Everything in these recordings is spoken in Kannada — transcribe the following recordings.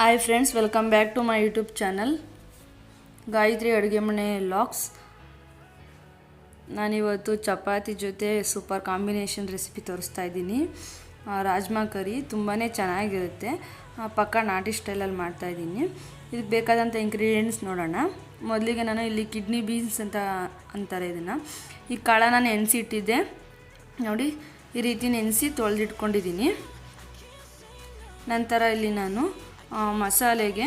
Hi friends welcome back to my YouTube channel Gayatri ಅಡುಗೆ ಮನೆ ಲಾಕ್ಸ್ ನಾನಿವತ್ತು ಚಪಾತಿ ಜೊತೆ ಸೂಪರ್ ಕಾಂಬಿನೇಷನ್ ರೆಸಿಪಿ ತೋರಿಸ್ತಾ ಇದ್ದೀನಿ. ರಾಜ್ಮಾ ಕರಿ ತುಂಬಾ ಚೆನ್ನಾಗಿರುತ್ತೆ. ಪಕ್ಕ ನಾಟಿ ಸ್ಟೈಲಲ್ಲಿ ಮಾಡ್ತಾಯಿದ್ದೀನಿ ಇದಕ್ಕೆ ಬೇಕಾದಂಥ ಇಂಗ್ರೀಡಿಯೆಂಟ್ಸ್ ನೋಡೋಣ. ಮೊದಲಿಗೆ ನಾನು ಇಲ್ಲಿ ಕಿಡ್ನಿ ಬೀನ್ಸ್ ಅಂತ ಅಂತಾರೆ ಇದನ್ನು. ಈ ಕಾಳ ನಾನು ಇಟ್ಟಿದ್ದೆ ನೋಡಿ, ಈ ರೀತಿ ನೆನೆಸಿ ತೊಳೆದಿಟ್ಕೊಂಡಿದ್ದೀನಿ. ನಂತರ ಇಲ್ಲಿ ನಾನು ಮಸಾಲೆಗೆ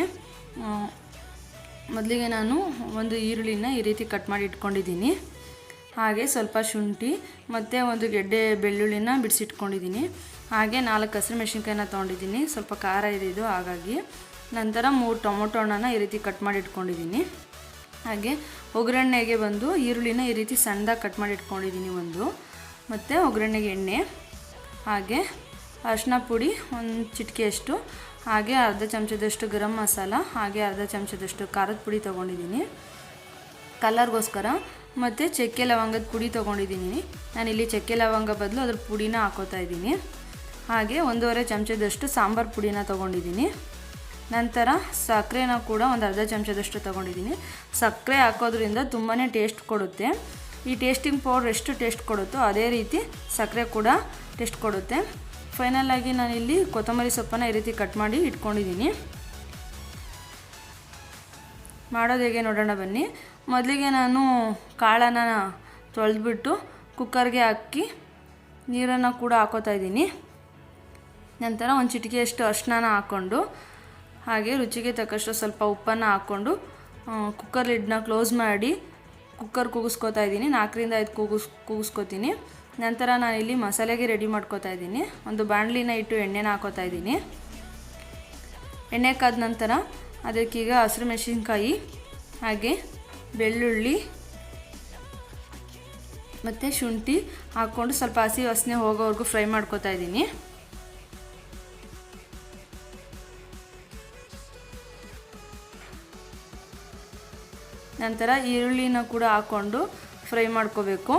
ಮೊದಲಿಗೆ ನಾನು ಒಂದು ಈರುಳ್ಳಿನ ಈ ರೀತಿ ಕಟ್ ಮಾಡಿ ಇಟ್ಕೊಂಡಿದ್ದೀನಿ. ಹಾಗೆ ಸ್ವಲ್ಪ ಶುಂಠಿ, ಮತ್ತು ಒಂದು ಗೆಡ್ಡೆ ಬೆಳ್ಳುಳ್ಳಿನ ಬಿಡಿಸಿಟ್ಕೊಂಡಿದ್ದೀನಿ. ಹಾಗೆ ನಾಲ್ಕು ಹಸಿರು ಮೆಣಸಿನ್ಕಾಯಿನ ತೊಗೊಂಡಿದ್ದೀನಿ. ಸ್ವಲ್ಪ ಖಾರ ಇದೆ ಹಾಗಾಗಿ ನಂತರ ಮೂರು ಟೊಮೊಟೊ ಹಣ್ಣನ್ನು ಈ ರೀತಿ ಕಟ್ ಮಾಡಿ ಇಟ್ಕೊಂಡಿದ್ದೀನಿ. ಹಾಗೆ ಒಗ್ಗರಣೆಗೆ ಬಂದು ಈರುಳ್ಳಿನ ಈ ರೀತಿ ಸಣ್ಣದಾಗಿ ಕಟ್ ಮಾಡಿ ಇಟ್ಕೊಂಡಿದ್ದೀನಿ ಒಂದು. ಮತ್ತು ಒಗ್ಗರಣೆಗೆ ಎಣ್ಣೆ, ಹಾಗೆ ಅರಿಶಿನ ಪುಡಿ ಒಂದು ಚಿಟಿಕೆಯಷ್ಟು, ಹಾಗೆ ಅರ್ಧ ಚಮಚದಷ್ಟು ಗರಂ ಮಸಾಲ, ಹಾಗೆ ಅರ್ಧ ಚಮಚದಷ್ಟು ಖಾರದ ಪುಡಿ ತೊಗೊಂಡಿದ್ದೀನಿ. ಕಲರ್ಗೋಸ್ಕರ ಮತ್ತು ಚಕ್ಕೆ ಲವಂಗದ ಪುಡಿ ತೊಗೊಂಡಿದ್ದೀನಿ. ನಾನಿಲ್ಲಿ ಚಕ್ಕೆ ಲವಂಗ ಬದಲು ಅದ್ರ ಪುಡಿನ ಹಾಕೋತಾ ಇದ್ದೀನಿ. ಹಾಗೆ ಒಂದೂವರೆ ಚಮಚದಷ್ಟು ಸಾಂಬಾರು ಪುಡಿನ ತೊಗೊಂಡಿದ್ದೀನಿ. ನಂತರ ಸಕ್ಕರೆನ ಕೂಡ ಒಂದು ಅರ್ಧ ಚಮಚದಷ್ಟು ತೊಗೊಂಡಿದ್ದೀನಿ. ಸಕ್ಕರೆ ಹಾಕೋದ್ರಿಂದ ತುಂಬಾ ಟೇಸ್ಟ್ ಕೊಡುತ್ತೆ. ಈ ಟೇಸ್ಟಿಂಗ್ ಪೌಡ್ರ್ ಎಷ್ಟು ಟೇಸ್ಟ್ ಕೊಡುತ್ತೋ ಅದೇ ರೀತಿ ಸಕ್ಕರೆ ಕೂಡ ಟೇಸ್ಟ್ ಕೊಡುತ್ತೆ. ಫೈನಲ್ ಆಗಿ ಇಲ್ಲಿ ಕೊತ್ತಂಬರಿ ಸೊಪ್ಪನ್ನು ಈ ರೀತಿ ಕಟ್ ಮಾಡಿ ಇಟ್ಕೊಂಡಿದ್ದೀನಿ ಮಾಡೋದು ಹೇಗೆ ನೋಡೋಣ ಬನ್ನಿ. ಮೊದಲಿಗೆ ನಾನು ಕಾಳನ್ನು ತೊಳೆದ್ಬಿಟ್ಟು ಕುಕ್ಕರ್ಗೆ ಹಾಕಿ ನೀರನ್ನು ಕೂಡ ಹಾಕೋತಾ ಇದ್ದೀನಿ. ನಂತರ ಒಂದು ಚಿಟಿಕೆಯಷ್ಟು ಅರ್ಶಿನ ಹಾಕ್ಕೊಂಡು, ಹಾಗೆ ರುಚಿಗೆ ತಕ್ಕಷ್ಟು ಸ್ವಲ್ಪ ಉಪ್ಪನ್ನು ಹಾಕ್ಕೊಂಡು ಕುಕ್ಕರ್ ಲಿಡ್ನ ಕ್ಲೋಸ್ ಮಾಡಿ ಕುಕ್ಕರ್ ಕೂಗಿಸ್ಕೊತಾ ಇದ್ದೀನಿ. ನಾಲ್ಕರಿಂದ ಐದು ಕೂಗಿಸ್, ಕೂಗಿಸ್ಕೊತೀನಿ. ನಂತರ ನಾನು ಇಲ್ಲಿ ಮಸಾಲೆಗೆ ರೆಡಿ ಮಾಡ್ಕೋತಾ ಇದ್ದೀನಿ. ಒಂದು ಬಾಣಲಿನ ಇಟ್ಟು ಎಣ್ಣೆನ ಹಾಕೋತಾ ಇದ್ದೀನಿ. ಎಣ್ಣೆ ಕಾದ ನಂತರ ಅದಕ್ಕೀಗ ಹಸಿರು ಮೆಣಸಿನ್ಕಾಯಿ, ಹಾಗೆ ಬೆಳ್ಳುಳ್ಳಿ ಮತ್ತು ಶುಂಠಿ ಹಾಕ್ಕೊಂಡು ಸ್ವಲ್ಪ ಹಸಿ ವಾಸನೆ ಹೋಗೋವರೆಗೂ ಫ್ರೈ ಮಾಡ್ಕೋತಾ ಇದ್ದೀನಿ. ನಂತರ ಈರುಳ್ಳಿನ ಕೂಡ ಹಾಕ್ಕೊಂಡು ಫ್ರೈ ಮಾಡ್ಕೋಬೇಕು.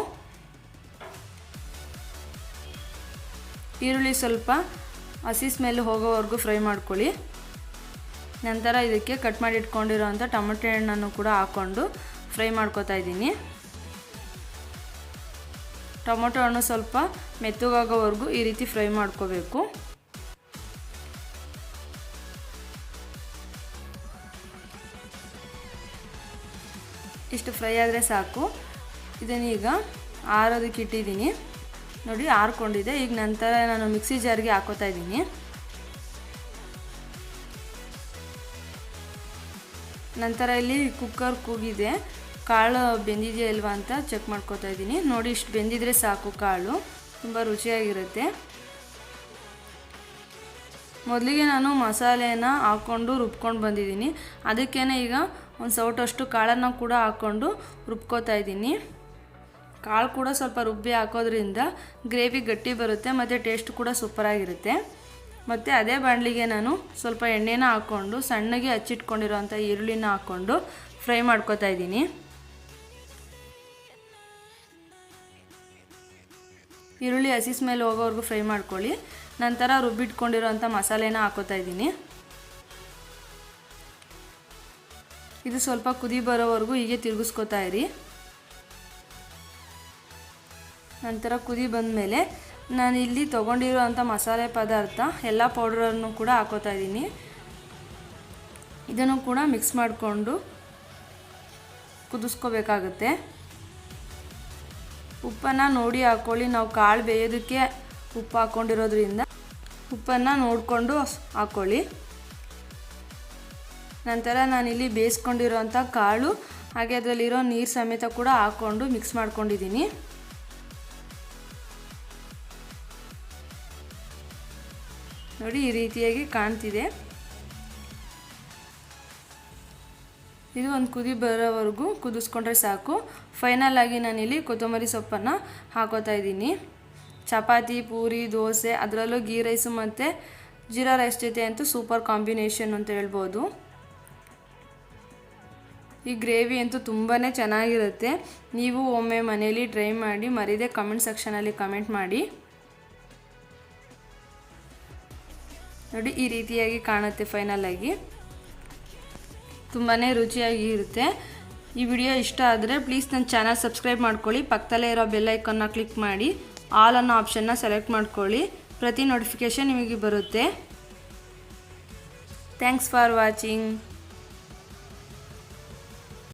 ಈರುಳ್ಳಿ ಸ್ವಲ್ಪ ಹಸಿ ಸ್ಮೆಲ್ ಹೋಗೋವರೆಗೂ ಫ್ರೈ ಮಾಡ್ಕೊಳ್ಳಿ. ನಂತರ ಇದಕ್ಕೆ ಕಟ್ ಮಾಡಿ ಇಟ್ಕೊಂಡಿರೋಂಥ ಟೊಮೆಟೊ ಹಣ್ಣನ್ನು ಕೂಡ ಹಾಕ್ಕೊಂಡು ಫ್ರೈ ಮಾಡ್ಕೊತಾ ಇದ್ದೀನಿ. ಟೊಮೊಟೊ ಹಣ್ಣು ಸ್ವಲ್ಪ ಮೆತ್ತಗಾಗೋವರೆಗೂ ಈ ರೀತಿ ಫ್ರೈ ಮಾಡ್ಕೋಬೇಕು. ಇಷ್ಟು ಫ್ರೈ ಆದರೆ ಸಾಕು. ಇದನ್ನೀಗ ಆರೋದಕ್ಕೆ ಇಟ್ಟಿದ್ದೀನಿ. ನೋಡಿ ಆರ್ಕೊಂಡಿದೆ. ಈಗ ನಂತರ ನಾನು ಮಿಕ್ಸಿ ಜಾರ್ಗೆ ಹಾಕೋತಾ ಇದ್ದೀನಿ. ನಂತರ ಇಲ್ಲಿ ಕುಕ್ಕರ್ ಕೂಗಿದೆ. ಕಾಳು ಬೆಂದಿದೆಯಾ ಇಲ್ವಾ ಅಂತ ಚೆಕ್ ಮಾಡ್ಕೋತಾ ಇದ್ದೀನಿ. ನೋಡಿ ಇಷ್ಟು ಬೆಂದಿದ್ರೆ ಸಾಕು ಕಾಳು. ತುಂಬ ರುಚಿಯಾಗಿರುತ್ತೆ. ಮೊದಲಿಗೆ ನಾನು ಮಸಾಲೆನ ಹಾಕ್ಕೊಂಡು ರುಬ್ಕೊಂಡು ಬಂದಿದ್ದೀನಿ. ಅದಕ್ಕೇ ಈಗ ಒಂದು ಸೌಟಷ್ಟು ಕಾಳನ್ನು ಕೂಡ ಹಾಕ್ಕೊಂಡು ರುಬ್ಕೋತಾ ಇದ್ದೀನಿ. ಕಾಳು ಕೂಡ ಸ್ವಲ್ಪ ರುಬ್ಬಿ ಹಾಕೋದ್ರಿಂದ ಗ್ರೇವಿ ಗಟ್ಟಿ ಬರುತ್ತೆ, ಮತ್ತು ಟೇಸ್ಟ್ ಕೂಡ ಸೂಪರಾಗಿರುತ್ತೆ ಮತ್ತು ಅದೇ ಬಾಣಲಿಗೆ ನಾನು ಸ್ವಲ್ಪ ಎಣ್ಣೆನ ಹಾಕ್ಕೊಂಡು ಸಣ್ಣಗೆ ಹಚ್ಚಿಟ್ಕೊಂಡಿರೋಂಥ ಈರುಳ್ಳಿನ ಹಾಕ್ಕೊಂಡು ಫ್ರೈ ಮಾಡ್ಕೋತಾ ಇದ್ದೀನಿ. ಈರುಳ್ಳಿ ಹಸಿ ಸ್ಮೆಲ್ ಹೋಗೋವರೆಗೂ ಫ್ರೈ ಮಾಡ್ಕೊಳ್ಳಿ. ನಂತರ ರುಬ್ಬಿಟ್ಕೊಂಡಿರೋಂಥ ಮಸಾಲೆನ ಹಾಕೋತಾ ಇದ್ದೀನಿ. ಇದು ಸ್ವಲ್ಪ ಕುದಿ ಬರೋವರೆಗೂ ಹೀಗೆ ತಿರುಗಿಸ್ಕೊತಾ ಇರಿ. ನಂತರ ಕುದಿ ಬಂದಮೇಲೆ ನಾನು ಇಲ್ಲಿ ತೊಗೊಂಡಿರೋವಂಥ ಮಸಾಲೆ ಪದಾರ್ಥ, ಎಲ್ಲ ಪೌಡ್ರನ್ನು ಕೂಡ ಹಾಕೋತಾ ಇದ್ದೀನಿ. ಇದನ್ನು ಕೂಡ ಮಿಕ್ಸ್ ಮಾಡಿಕೊಂಡು ಕುದಿಸ್ಕೋಬೇಕಾಗುತ್ತೆ. ಉಪ್ಪನ್ನು ನೋಡಿ ಹಾಕ್ಕೊಳ್ಳಿ ನಾವು ಕಾಳು ಬೇಯೋದಕ್ಕೆ ಉಪ್ಪು ಹಾಕ್ಕೊಂಡಿರೋದ್ರಿಂದ ಉಪ್ಪನ್ನು ನೋಡಿಕೊಂಡು ಹಾಕ್ಕೊಳ್ಳಿ ನಂತರ ನಾನಿಲ್ಲಿ ಬೇಯಿಸ್ಕೊಂಡಿರೋಂಥ ಕಾಳು, ಹಾಗೆ ಅದರಲ್ಲಿರೋ ನೀರು ಸಮೇತ ಕೂಡ ಹಾಕ್ಕೊಂಡು ಮಿಕ್ಸ್ ಮಾಡ್ಕೊಂಡಿದ್ದೀನಿ. ನೋಡಿ ಈ ರೀತಿಯಾಗಿ ಕಾಣ್ತಿದೆ. ಇದು ಒಂದು ಕುದಿ ಬರೋವರೆಗೂ ಕುದಿಸ್ಕೊಂಡ್ರೆ ಸಾಕು. ಫೈನಲ್ ಆಗಿ ನಾನಿಲ್ಲಿ ಕೊತ್ತಂಬರಿ ಸೊಪ್ಪನ್ನು ಹಾಕೋತಾ ಇದ್ದೀನಿ. ಚಪಾತಿ, ಪೂರಿ, ದೋಸೆ, ಅದರಲ್ಲೂ ಗೀ ರೈಸು ಮತ್ತು ಜೀರಾ ರೈಸ್ ಜೊತೆ ಅಂತೂ ಸೂಪರ್ ಕಾಂಬಿನೇಷನ್ ಅಂತ ಹೇಳ್ಬೋದು. ಈ ಗ್ರೇವಿ ಅಂತೂ ತುಂಬಾ ಚೆನ್ನಾಗಿರುತ್ತೆ. ನೀವು ಒಮ್ಮೆ ಮನೇಲಿ ಟ್ರೈ ಮಾಡಿ, ಮರೀದೆ ಕಮೆಂಟ್ ಸೆಕ್ಷನಲ್ಲಿ ಕಮೆಂಟ್ ಮಾಡಿ. ನೋಡಿ, ಈ ರೀತಿಯಾಗಿ ಕಾಣುತ್ತೆ ಫೈನಲ್ ಆಗಿ. ತುಂಬಾ ರುಚಿಯಾಗಿ ಇರುತ್ತೆ. ಈ ವಿಡಿಯೋ ಇಷ್ಟ ಆದರೆ ಪ್ಲೀಸ್ ನನ್ನ ಚಾನಲ್ ಸಬ್ಸ್ಕ್ರೈಬ್ ಮಾಡ್ಕೊಳ್ಳಿ. ಪಕ್ಕದಲ್ಲೇ ಇರೋ ಬೆಲ್ ಐಕನ್ನ ಕ್ಲಿಕ್ ಮಾಡಿ. ಆಲ್ ಅನ್ನೋ ಆಪ್ಷನ್ನ ಸೆಲೆಕ್ಟ್ ಮಾಡ್ಕೊಳ್ಳಿ. ಪ್ರತಿ ನೋಟಿಫಿಕೇಷನ್ ನಿಮಗೆ ಬರುತ್ತೆ. Thanks for watching